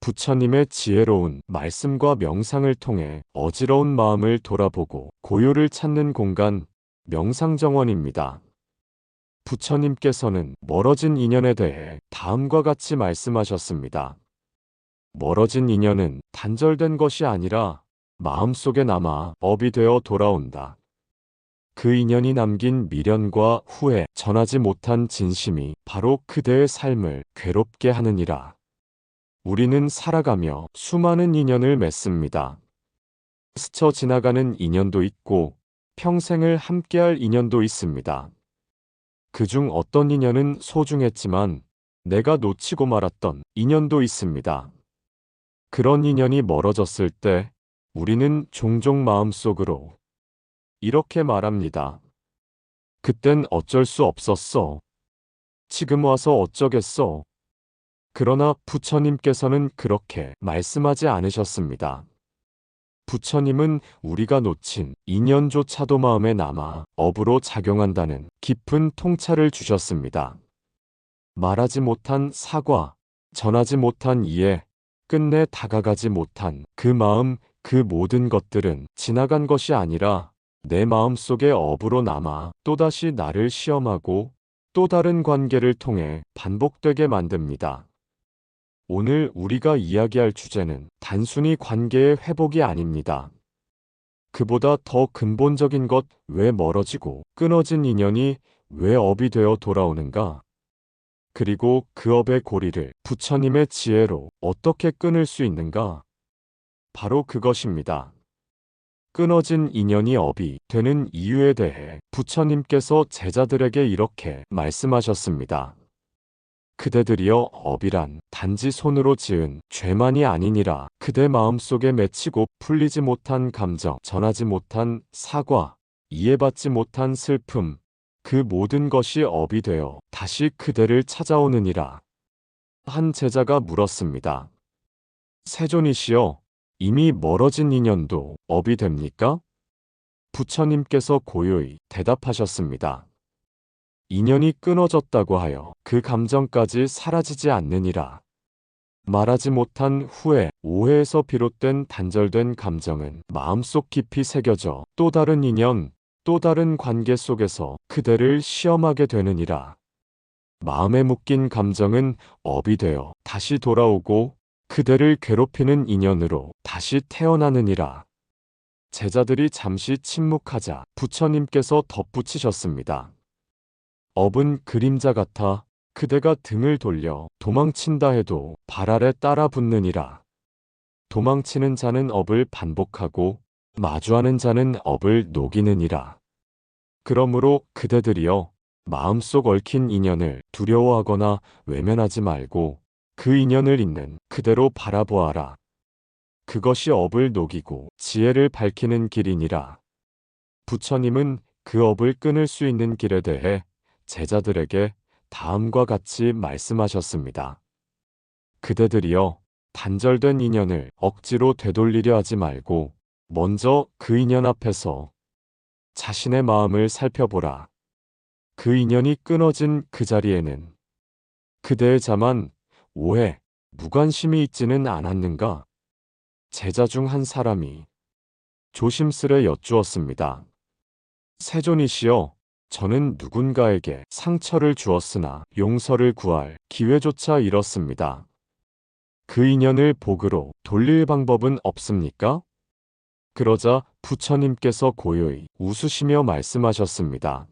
부처님의 지혜로운 말씀과 명상을 통해 어지러운 마음을 돌아보고 고요를 찾는 공간, 명상정원입니다. 부처님께서는 멀어진 인연에 대해 다음과 같이 말씀하셨습니다. 멀어진 인연은 단절된 것이 아니라 마음속에 남아 업이 되어 돌아온다. 그 인연이 남긴 미련과 후회, 전하지 못한 진심이 바로 그대의 삶을 괴롭게 하느니라. 우리는 살아가며 수많은 인연을 맺습니다. 스쳐 지나가는 인연도 있고 평생을 함께할 인연도 있습니다. 그중 어떤 인연은 소중했지만 내가 놓치고 말았던 인연도 있습니다. 그런 인연이 멀어졌을 때 우리는 종종 마음속으로 이렇게 말합니다. 그땐 어쩔 수 없었어. 지금 와서 어쩌겠어. 그러나 부처님께서는 그렇게 말씀하지 않으셨습니다. 부처님은 우리가 놓친 인연조차도 마음에 남아 업으로 작용한다는 깊은 통찰을 주셨습니다. 말하지 못한 사과, 전하지 못한 이해, 끝내 다가가지 못한 그 마음, 그 모든 것들은 지나간 것이 아니라 내 마음 속에 업으로 남아 또다시 나를 시험하고 또 다른 관계를 통해 반복되게 만듭니다. 오늘 우리가 이야기할 주제는 단순히 관계의 회복이 아닙니다. 그보다 더 근본적인 것 왜 멀어지고 끊어진 인연이 왜 업이 되어 돌아오는가? 그리고 그 업의 고리를 부처님의 지혜로 어떻게 끊을 수 있는가? 바로 그것입니다. 끊어진 인연이 업이 되는 이유에 대해 부처님께서 제자들에게 이렇게 말씀하셨습니다. 그대들이여 업이란 단지 손으로 지은 죄만이 아니니라 그대 마음속에 맺히고 풀리지 못한 감정, 전하지 못한 사과, 이해받지 못한 슬픔, 그 모든 것이 업이 되어 다시 그대를 찾아오느니라. 한 제자가 물었습니다. 세존이시여, 이미 멀어진 인연도 업이 됩니까? 부처님께서 고요히 대답하셨습니다. 인연이 끊어졌다고 하여 그 감정까지 사라지지 않느니라. 말하지 못한 후회, 오해에서 비롯된 단절된 감정은 마음속 깊이 새겨져 또 다른 인연, 또 다른 관계 속에서 그대를 시험하게 되느니라. 마음에 묶인 감정은 업이 되어 다시 돌아오고 그대를 괴롭히는 인연으로 다시 태어나느니라. 제자들이 잠시 침묵하자 부처님께서 덧붙이셨습니다. 업은 그림자 같아 그대가 등을 돌려 도망친다 해도 발 아래 따라 붙느니라. 도망치는 자는 업을 반복하고 마주하는 자는 업을 녹이느니라. 그러므로 그대들이여 마음속 얽힌 인연을 두려워하거나 외면하지 말고 그 인연을 있는 그대로 바라보아라. 그것이 업을 녹이고 지혜를 밝히는 길이니라. 부처님은 그 업을 끊을 수 있는 길에 대해 제자들에게 다음과 같이 말씀하셨습니다. 그대들이여 단절된 인연을 억지로 되돌리려 하지 말고 먼저 그 인연 앞에서 자신의 마음을 살펴보라. 그 인연이 끊어진 그 자리에는 그대의 자만 오해, 무관심이 있지는 않았는가? 제자 중 한 사람이 조심스레 여쭈었습니다. 세존이시여, 저는 누군가에게 상처를 주었으나 용서를 구할 기회조차 잃었습니다. 그 인연을 복으로 돌릴 방법은 없습니까? 그러자 부처님께서 고요히 웃으시며 말씀하셨습니다.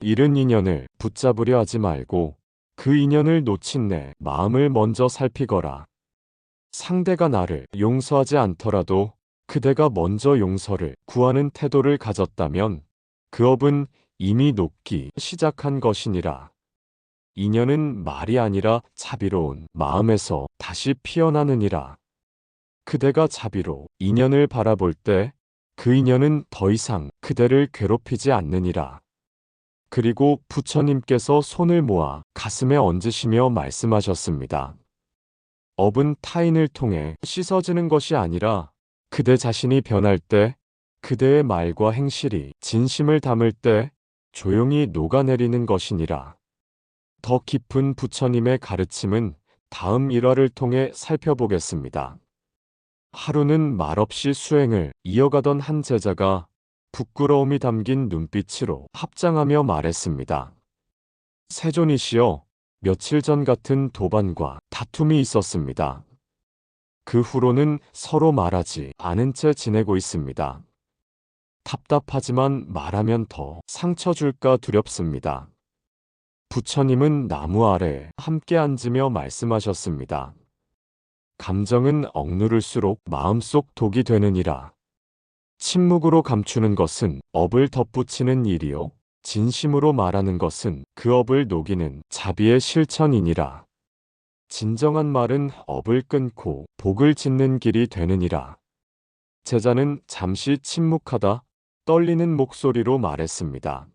잃은 인연을 붙잡으려 하지 말고 그 인연을 놓친 내 마음을 먼저 살피거라. 상대가 나를 용서하지 않더라도 그대가 먼저 용서를 구하는 태도를 가졌다면 그 업은 이미 녹기 시작한 것이니라. 인연은 말이 아니라 자비로운 마음에서 다시 피어나느니라. 그대가 자비로 인연을 바라볼 때 그 인연은 더 이상 그대를 괴롭히지 않느니라. 그리고 부처님께서 손을 모아 가슴에 얹으시며 말씀하셨습니다. 업은 타인을 통해 씻어지는 것이 아니라 그대 자신이 변할 때 그대의 말과 행실이 진심을 담을 때 조용히 녹아내리는 것이니라. 더 깊은 부처님의 가르침은 다음 일화를 통해 살펴보겠습니다. 하루는 말없이 수행을 이어가던 한 제자가 부끄러움이 담긴 눈빛으로 합장하며 말했습니다. 세존이시여, 며칠 전 같은 도반과 다툼이 있었습니다. 그 후로는 서로 말하지 않은 채 지내고 있습니다. 답답하지만 말하면 더 상처 줄까 두렵습니다. 부처님은 나무 아래 함께 앉으며 말씀하셨습니다. 감정은 억누를수록 마음속 독이 되느니라. 침묵으로 감추는 것은 업을 덧붙이는 일이요. 진심으로 말하는 것은 그 업을 녹이는 자비의 실천이니라. 진정한 말은 업을 끊고 복을 짓는 길이 되느니라. 제자는 잠시 침묵하다 떨리는 목소리로 말했습니다.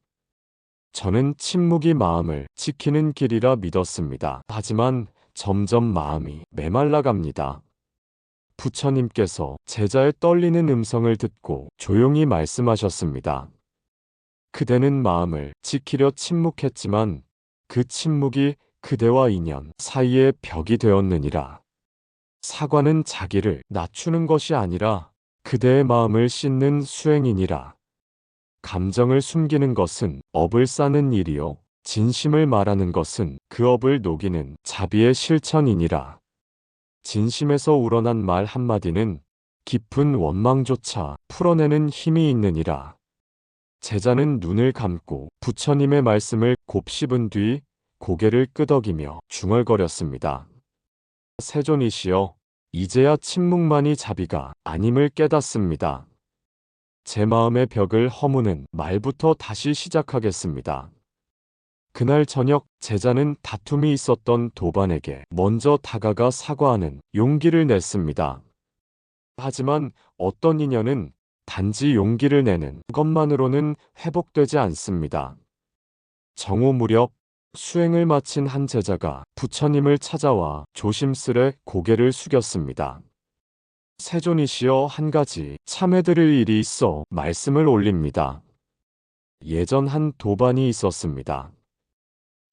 저는 침묵이 마음을 지키는 길이라 믿었습니다. 하지만 점점 마음이 메말라 갑니다. 부처님께서 제자의 떨리는 음성을 듣고 조용히 말씀하셨습니다. 그대는 마음을 지키려 침묵했지만 그 침묵이 그대와 인연 사이의 벽이 되었느니라. 사과는 자기를 낮추는 것이 아니라 그대의 마음을 씻는 수행이니라. 감정을 숨기는 것은 업을 싸는 일이요. 진심을 말하는 것은 그 업을 녹이는 자비의 실천이니라. 진심에서 우러난 말 한마디는 깊은 원망조차 풀어내는 힘이 있느니라. 제자는 눈을 감고 부처님의 말씀을 곱씹은 뒤 고개를 끄덕이며 중얼거렸습니다. 세존이시여, 이제야 침묵만이 자비가 아님을 깨닫습니다. 제 마음의 벽을 허무는 말부터 다시 시작하겠습니다. 그날 저녁 제자는 다툼이 있었던 도반에게 먼저 다가가 사과하는 용기를 냈습니다. 하지만 어떤 인연은 단지 용기를 내는 것만으로는 회복되지 않습니다. 정오 무렵 수행을 마친 한 제자가 부처님을 찾아와 조심스레 고개를 숙였습니다. 세존이시여 한 가지 참해드릴 일이 있어 말씀을 올립니다. 예전 한 도반이 있었습니다.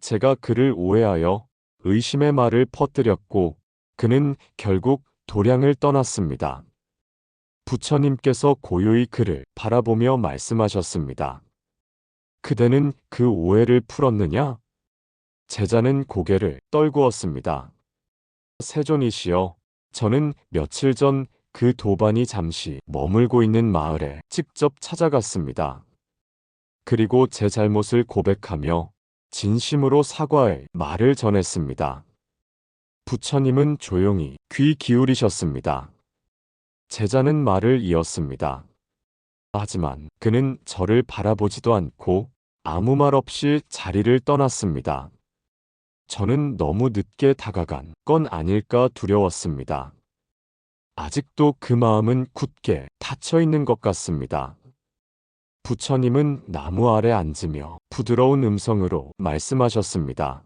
제가 그를 오해하여 의심의 말을 퍼뜨렸고 그는 결국 도량을 떠났습니다. 부처님께서 고요히 그를 바라보며 말씀하셨습니다. 그대는 그 오해를 풀었느냐? 제자는 고개를 떨구었습니다. 세존이시여, 저는 며칠 전 그 도반이 잠시 머물고 있는 마을에 직접 찾아갔습니다. 그리고 제 잘못을 고백하며 진심으로 사과의 말을 전했습니다. 부처님은 조용히 귀 기울이셨습니다. 제자는 말을 이었습니다. 하지만 그는 저를 바라보지도 않고 아무 말 없이 자리를 떠났습니다. 저는 너무 늦게 다가간 건 아닐까 두려웠습니다. 아직도 그 마음은 굳게 닫혀 있는 것 같습니다. 부처님은 나무 아래 앉으며 부드러운 음성으로 말씀하셨습니다.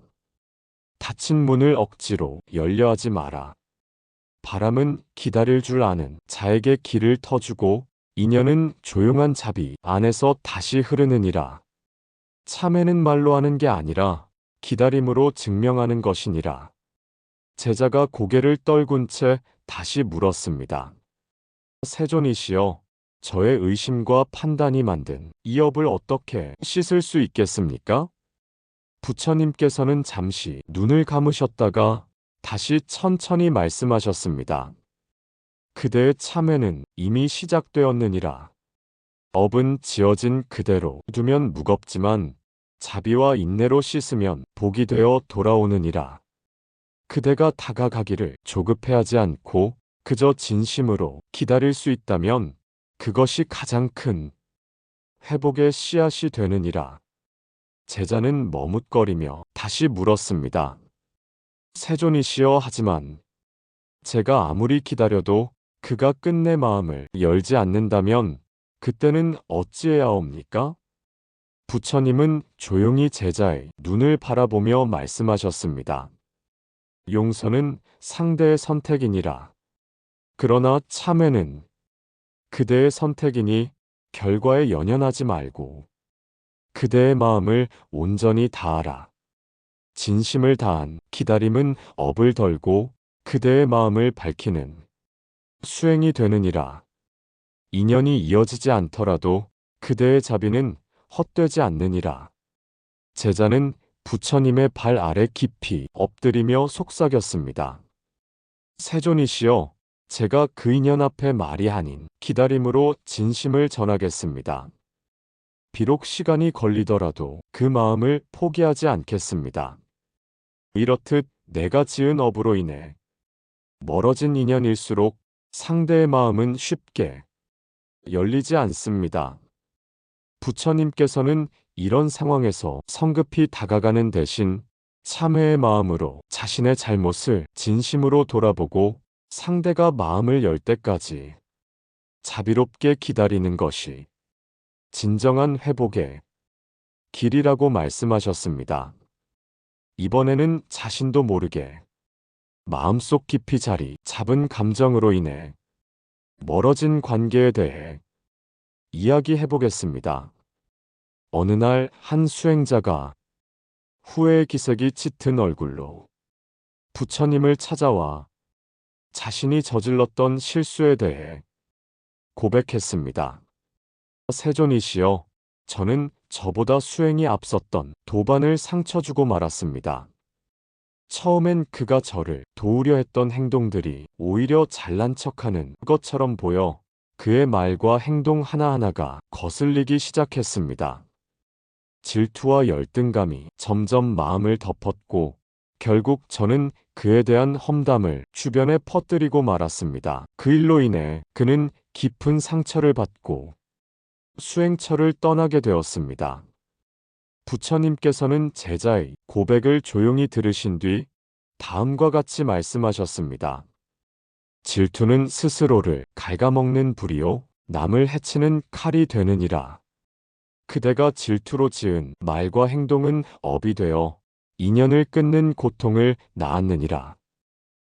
닫힌 문을 억지로 열려 하지 마라. 바람은 기다릴 줄 아는 자에게 길을 터주고 인연은 조용한 자비 안에서 다시 흐르느니라. 참회는 말로 하는 게 아니라 기다림으로 증명하는 것이니라. 제자가 고개를 떨군 채 다시 물었습니다. 세존이시여, 저의 의심과 판단이 만든 이 업을 어떻게 씻을 수 있겠습니까? 부처님께서는 잠시 눈을 감으셨다가 다시 천천히 말씀하셨습니다. 그대의 참회는 이미 시작되었느니라. 업은 지어진 그대로 두면 무겁지만 자비와 인내로 씻으면 복이 되어 돌아오느니라. 그대가 다가가기를 조급해하지 않고 그저 진심으로 기다릴 수 있다면 그것이 가장 큰 회복의 씨앗이 되느니라. 제자는 머뭇거리며 다시 물었습니다. 세존이시여 하지만 제가 아무리 기다려도 그가 끝내 마음을 열지 않는다면 그때는 어찌해야 옵니까? 부처님은 조용히 제자의 눈을 바라보며 말씀하셨습니다. 용서는 상대의 선택이니라. 그러나 참회는 그대의 선택이니 결과에 연연하지 말고 그대의 마음을 온전히 다하라. 진심을 다한 기다림은 업을 덜고 그대의 마음을 밝히는 수행이 되느니라. 인연이 이어지지 않더라도 그대의 자비는 헛되지 않느니라. 제자는 부처님의 발 아래 깊이 엎드리며 속삭였습니다. 세존이시여, 제가 그 인연 앞에 말이 아닌 기다림으로 진심을 전하겠습니다. 비록 시간이 걸리더라도 그 마음을 포기하지 않겠습니다. 이렇듯 내가 지은 업으로 인해 멀어진 인연일수록 상대의 마음은 쉽게 열리지 않습니다. 부처님께서는 이런 상황에서 성급히 다가가는 대신 참회의 마음으로 자신의 잘못을 진심으로 돌아보고 상대가 마음을 열 때까지 자비롭게 기다리는 것이 진정한 회복의 길이라고 말씀하셨습니다. 이번에는 자신도 모르게 마음속 깊이 자리 잡은 감정으로 인해 멀어진 관계에 대해 이야기해 보겠습니다. 어느 날 한 수행자가 후회의 기색이 짙은 얼굴로 부처님을 찾아와 자신이 저질렀던 실수에 대해 고백했습니다. 세존이시여, 저는 저보다 수행이 앞섰던 도반을 상처 주고 말았습니다. 처음엔 그가 저를 도우려 했던 행동들이 오히려 잘난 척하는 것처럼 보여 그의 말과 행동 하나하나가 거슬리기 시작했습니다. 질투와 열등감이 점점 마음을 덮었고 결국 저는 그에 대한 험담을 주변에 퍼뜨리고 말았습니다. 그 일로 인해 그는 깊은 상처를 받고 수행처를 떠나게 되었습니다. 부처님께서는 제자의 고백을 조용히 들으신 뒤 다음과 같이 말씀하셨습니다. 질투는 스스로를 갉아먹는 불이요 남을 해치는 칼이 되느니라. 그대가 질투로 지은 말과 행동은 업이 되어 인연을 끊는 고통을 낳았느니라.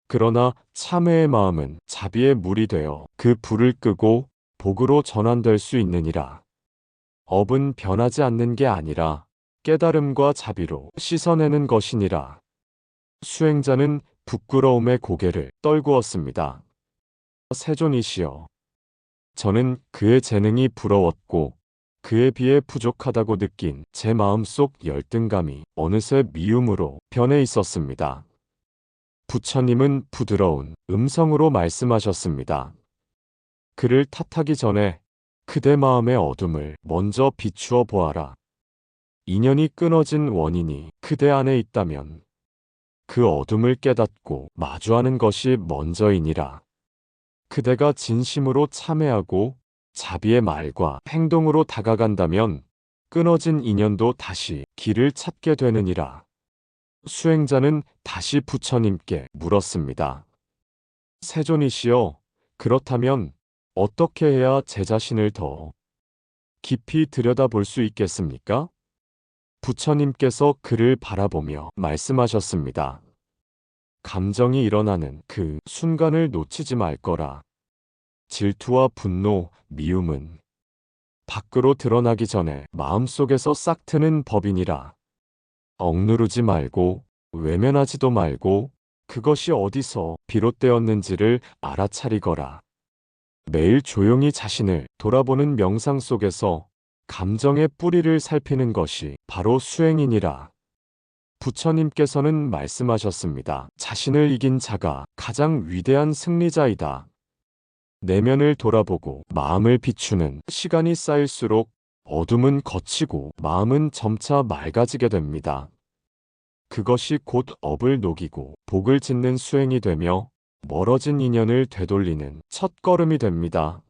그러나 참회의 마음은 자비의 물이 되어 그 불을 끄고 복으로 전환될 수 있느니라. 업은 변하지 않는 게 아니라 깨달음과 자비로 씻어내는 것이니라. 수행자는 부끄러움의 고개를 떨구었습니다. 세존이시여. 저는 그의 재능이 부러웠고 그에 비해 부족하다고 느낀 제 마음속 열등감이 어느새 미움으로 변해 있었습니다. 부처님은 부드러운 음성으로 말씀하셨습니다. 그를 탓하기 전에 그대 마음의 어둠을 먼저 비추어 보아라. 인연이 끊어진 원인이 그대 안에 있다면 그 어둠을 깨닫고 마주하는 것이 먼저이니라. 그대가 진심으로 참회하고 자비의 말과 행동으로 다가간다면 끊어진 인연도 다시 길을 찾게 되느니라. 수행자는 다시 부처님께 물었습니다. 세존이시여, 그렇다면 어떻게 해야 제 자신을 더 깊이 들여다볼 수 있겠습니까? 부처님께서 그를 바라보며 말씀하셨습니다. 감정이 일어나는 그 순간을 놓치지 말 거라. 질투와 분노, 미움은 밖으로 드러나기 전에 마음속에서 싹 트는 법이니라. 억누르지 말고 외면하지도 말고 그것이 어디서 비롯되었는지를 알아차리거라. 매일 조용히 자신을 돌아보는 명상 속에서 감정의 뿌리를 살피는 것이 바로 수행이니라. 부처님께서는 말씀하셨습니다. 자신을 이긴 자가 가장 위대한 승리자이다. 내면을 돌아보고 마음을 비추는 시간이 쌓일수록 어둠은 걷히고 마음은 점차 맑아지게 됩니다. 그것이 곧 업을 녹이고 복을 짓는 수행이 되며 멀어진 인연을 되돌리는 첫 걸음이 됩니다.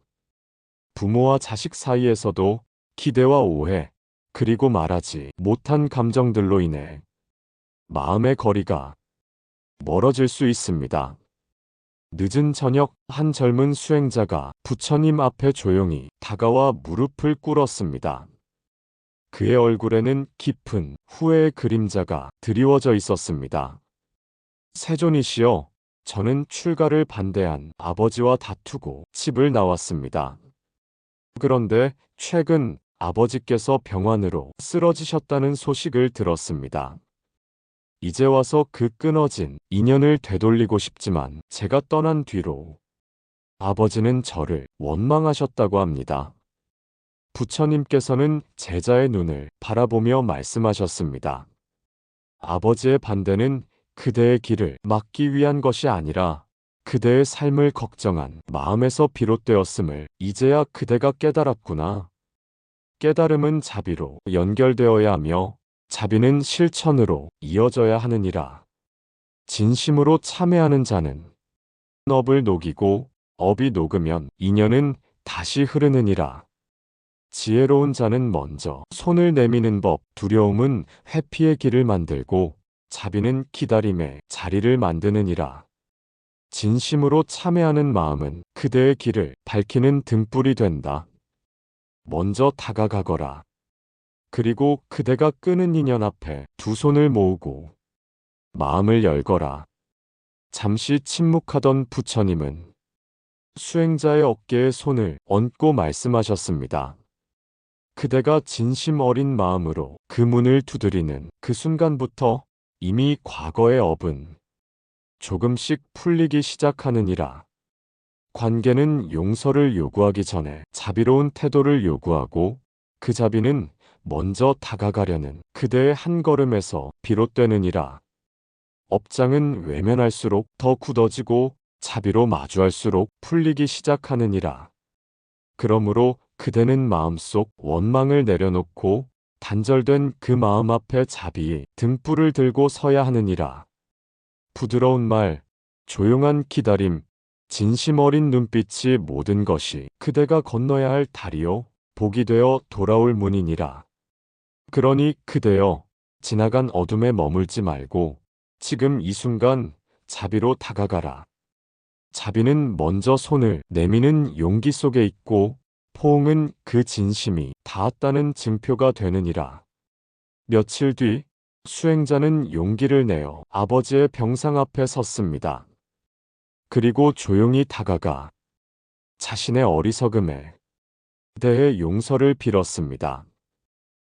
부모와 자식 사이에서도 기대와 오해, 그리고 말하지 못한 감정들로 인해 마음의 거리가 멀어질 수 있습니다. 늦은 저녁 한 젊은 수행자가 부처님 앞에 조용히 다가와 무릎을 꿇었습니다. 그의 얼굴에는 깊은 후회의 그림자가 드리워져 있었습니다. 세존이시여, 저는 출가를 반대한 아버지와 다투고 집을 나왔습니다. 그런데 최근 아버지께서 병환으로 쓰러지셨다는 소식을 들었습니다. 이제 와서 그 끊어진 인연을 되돌리고 싶지만 제가 떠난 뒤로 아버지는 저를 원망하셨다고 합니다. 부처님께서는 제자의 눈을 바라보며 말씀하셨습니다. 아버지의 반대는 그대의 길을 막기 위한 것이 아니라 그대의 삶을 걱정한 마음에서 비롯되었음을 이제야 그대가 깨달았구나. 깨달음은 자비로 연결되어야 하며 자비는 실천으로 이어져야 하느니라. 진심으로 참회하는 자는 업을 녹이고 업이 녹으면 인연은 다시 흐르느니라. 지혜로운 자는 먼저 손을 내미는 법, 두려움은 회피의 길을 만들고 자비는 기다림의 자리를 만드느니라. 진심으로 참회하는 마음은 그대의 길을 밝히는 등불이 된다. 먼저 다가가거라. 그리고 그대가 끄는 인연 앞에 두 손을 모으고 마음을 열거라. 잠시 침묵하던 부처님은 수행자의 어깨에 손을 얹고 말씀하셨습니다. 그대가 진심 어린 마음으로 그 문을 두드리는 그 순간부터 이미 과거의 업은 조금씩 풀리기 시작하느니라. 관계는 용서를 요구하기 전에 자비로운 태도를 요구하고 그 자비는 먼저 다가가려는 그대의 한 걸음에서 비롯되느니라. 업장은 외면할수록 더 굳어지고 자비로 마주할수록 풀리기 시작하느니라. 그러므로 그대는 마음속 원망을 내려놓고 단절된 그 마음 앞에 자비의 등불을 들고 서야 하느니라. 부드러운 말, 조용한 기다림, 진심 어린 눈빛이 모든 것이 그대가 건너야 할 다리요, 복이 되어 돌아올 문이니라. 그러니 그대여, 지나간 어둠에 머물지 말고 지금 이 순간 자비로 다가가라. 자비는 먼저 손을 내미는 용기 속에 있고 포옹은 그 진심이 닿았다는 증표가 되느니라. 며칠 뒤 수행자는 용기를 내어 아버지의 병상 앞에 섰습니다. 그리고 조용히 다가가 자신의 어리석음에 대해 용서를 빌었습니다.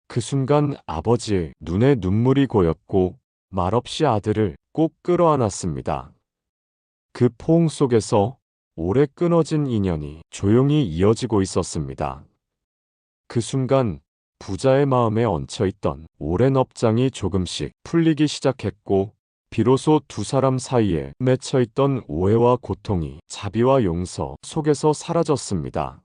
그 순간 아버지의 눈에 눈물이 고였고 말없이 아들을 꼭 끌어안았습니다. 그 포옹 속에서 오래 끊어진 인연이 조용히 이어지고 있었습니다. 그 순간 부자의 마음에 얹혀있던 오랜 업장이 조금씩 풀리기 시작했고 비로소 두 사람 사이에 맺혀있던 오해와 고통이 자비와 용서 속에서 사라졌습니다.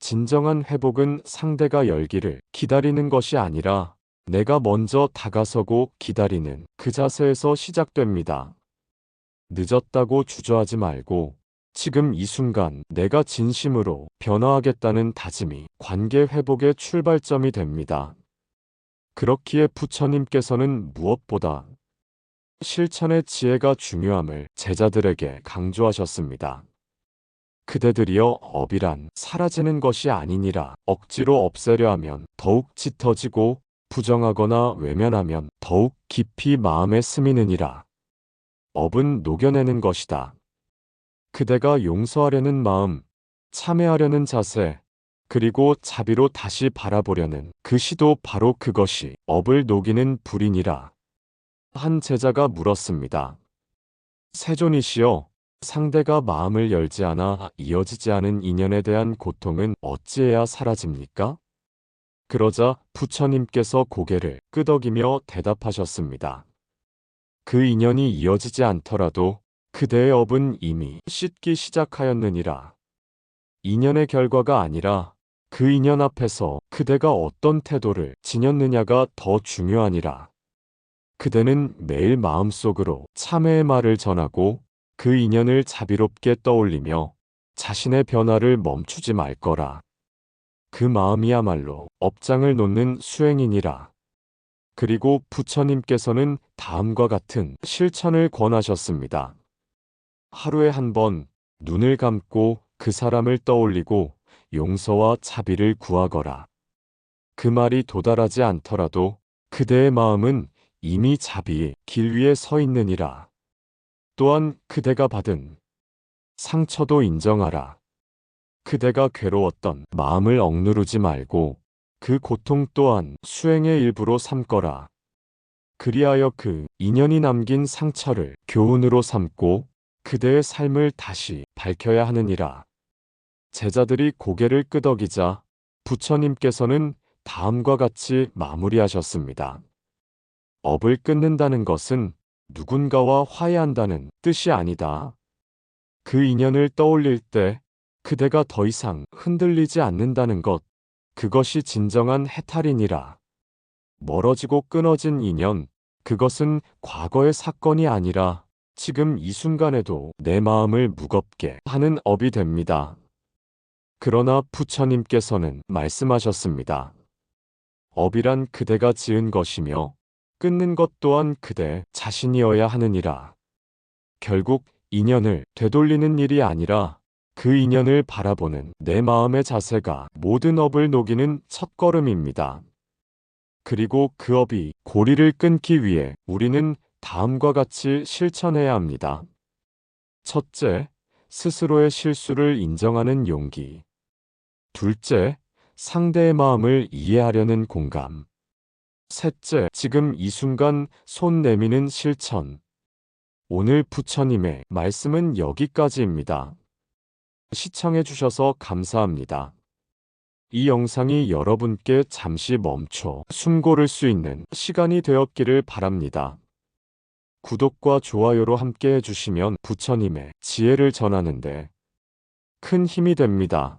진정한 회복은 상대가 열기를 기다리는 것이 아니라 내가 먼저 다가서고 기다리는 그 자세에서 시작됩니다. 늦었다고 주저하지 말고 지금 이 순간 내가 진심으로 변화하겠다는 다짐이 관계 회복의 출발점이 됩니다. 그렇기에 부처님께서는 무엇보다 실천의 지혜가 중요함을 제자들에게 강조하셨습니다. 그대들이여 업이란 사라지는 것이 아니니라 억지로 없애려 하면 더욱 짙어지고 부정하거나 외면하면 더욱 깊이 마음에 스미느니라. 업은 녹여내는 것이다. 그대가 용서하려는 마음, 참회하려는 자세, 그리고 자비로 다시 바라보려는 그 시도 바로 그것이 업을 녹이는 불이니라. 한 제자가 물었습니다. 세존이시여, 상대가 마음을 열지 않아 이어지지 않은 인연에 대한 고통은 어찌해야 사라집니까? 그러자 부처님께서 고개를 끄덕이며 대답하셨습니다. 그 인연이 이어지지 않더라도 그대의 업은 이미 씻기 시작하였느니라. 인연의 결과가 아니라 그 인연 앞에서 그대가 어떤 태도를 지녔느냐가 더 중요하니라. 그대는 매일 마음속으로 참회의 말을 전하고 그 인연을 자비롭게 떠올리며 자신의 변화를 멈추지 말 거라. 그 마음이야말로 업장을 놓는 수행이니라. 그리고 부처님께서는 다음과 같은 실천을 권하셨습니다. 하루에 한 번 눈을 감고 그 사람을 떠올리고 용서와 자비를 구하거라. 그 말이 도달하지 않더라도 그대의 마음은 이미 자비의 길 위에 서 있느니라. 또한 그대가 받은 상처도 인정하라. 그대가 괴로웠던 마음을 억누르지 말고 그 고통 또한 수행의 일부로 삼거라. 그리하여 그 인연이 남긴 상처를 교훈으로 삼고 그대의 삶을 다시 밝혀야 하느니라. 제자들이 고개를 끄덕이자 부처님께서는 다음과 같이 마무리하셨습니다. 업을 끊는다는 것은 누군가와 화해한다는 뜻이 아니다. 그 인연을 떠올릴 때 그대가 더 이상 흔들리지 않는다는 것, 그것이 진정한 해탈이니라. 멀어지고 끊어진 인연, 그것은 과거의 사건이 아니라 지금 이 순간에도 내 마음을 무겁게 하는 업이 됩니다. 그러나 부처님께서는 말씀하셨습니다. 업이란 그대가 지은 것이며 끊는 것 또한 그대 자신이어야 하느니라. 결국 인연을 되돌리는 일이 아니라 그 인연을 바라보는 내 마음의 자세가 모든 업을 녹이는 첫걸음입니다. 그리고 그 업이 고리를 끊기 위해 우리는 다음과 같이 실천해야 합니다. 첫째, 스스로의 실수를 인정하는 용기. 둘째, 상대의 마음을 이해하려는 공감. 셋째, 지금 이 순간 손 내미는 실천. 오늘 부처님의 말씀은 여기까지입니다. 시청해주셔서 감사합니다. 이 영상이 여러분께 잠시 멈춰 숨 고를 수 있는 시간이 되었기를 바랍니다. 구독과 좋아요로 함께 해주시면 부처님의 지혜를 전하는데 큰 힘이 됩니다.